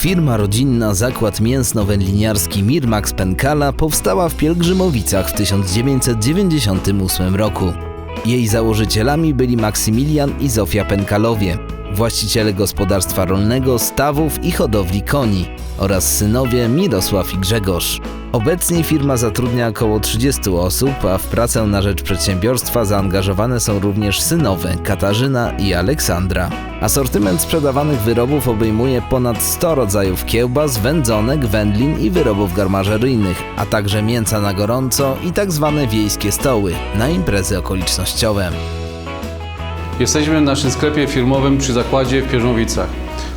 Firma rodzinna Zakład Mięsno-Wędliniarski Mirmax Penkala powstała w Pielgrzymowicach w 1998 roku. Jej założycielami byli Maksymilian i Zofia Penkalowie, właściciele gospodarstwa rolnego, stawów i hodowli koni oraz synowie Mirosław i Grzegorz. Obecnie firma zatrudnia około 30 osób, a w pracę na rzecz przedsiębiorstwa zaangażowane są również synowe Katarzyna i Aleksandra. Asortyment sprzedawanych wyrobów obejmuje ponad 100 rodzajów kiełbas, wędzonek, wędlin i wyrobów garmażeryjnych, a także mięsa na gorąco i tak zwane wiejskie stoły na imprezy okolicznościowe. Jesteśmy w naszym sklepie firmowym przy zakładzie w Pierzowicach.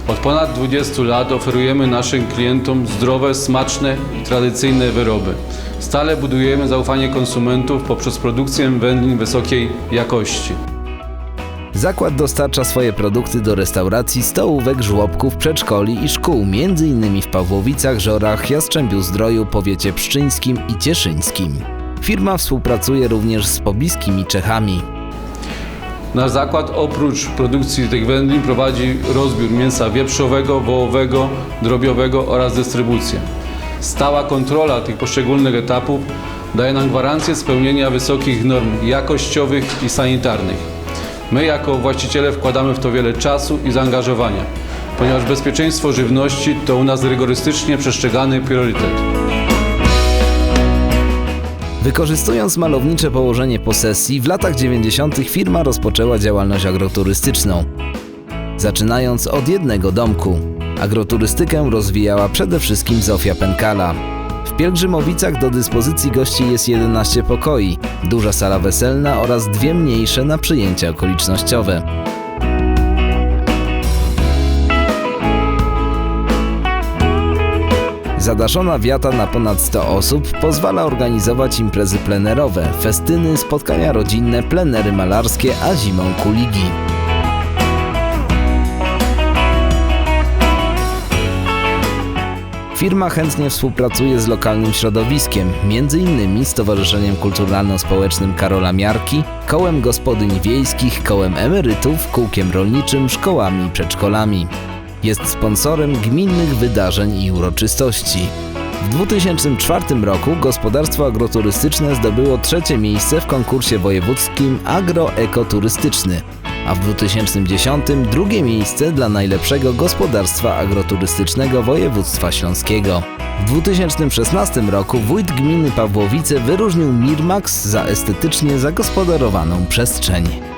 Od ponad 20 lat oferujemy naszym klientom zdrowe, smaczne i tradycyjne wyroby. Stale budujemy zaufanie konsumentów poprzez produkcję wędlin wysokiej jakości. Zakład dostarcza swoje produkty do restauracji, stołówek, żłobków, przedszkoli i szkół, m.in. w Pawłowicach, Żorach, Jastrzębiu Zdroju, powiecie pszczyńskim i cieszyńskim. Firma współpracuje również z pobliskimi Czechami. Nasz zakład oprócz produkcji tych wędlin prowadzi rozbiór mięsa wieprzowego, wołowego, drobiowego oraz dystrybucję. Stała kontrola tych poszczególnych etapów daje nam gwarancję spełnienia wysokich norm jakościowych i sanitarnych. My jako właściciele wkładamy w to wiele czasu i zaangażowania, ponieważ bezpieczeństwo żywności to u nas rygorystycznie przestrzegany priorytet. Wykorzystując malownicze położenie posesji, w latach 90. firma rozpoczęła działalność agroturystyczną. Zaczynając od jednego domku. Agroturystykę rozwijała przede wszystkim Zofia Penkala. W Pielgrzymowicach do dyspozycji gości jest 11 pokoi, duża sala weselna oraz dwie mniejsze na przyjęcia okolicznościowe. Zadaszona wiata na ponad 100 osób pozwala organizować imprezy plenerowe, festyny, spotkania rodzinne, plenery malarskie, a zimą kuligi. Firma chętnie współpracuje z lokalnym środowiskiem, m.in. Stowarzyszeniem Kulturalno-Społecznym Karola Miarki, Kołem Gospodyń Wiejskich, Kołem Emerytów, Kółkiem Rolniczym, szkołami i przedszkolami. Jest sponsorem gminnych wydarzeń i uroczystości. W 2004 roku gospodarstwo agroturystyczne zdobyło trzecie miejsce w konkursie wojewódzkim Agroekoturystyczny, a w 2010 drugie miejsce dla najlepszego gospodarstwa agroturystycznego województwa śląskiego. W 2016 roku wójt gminy Pawłowice wyróżnił Mirmax za estetycznie zagospodarowaną przestrzeń.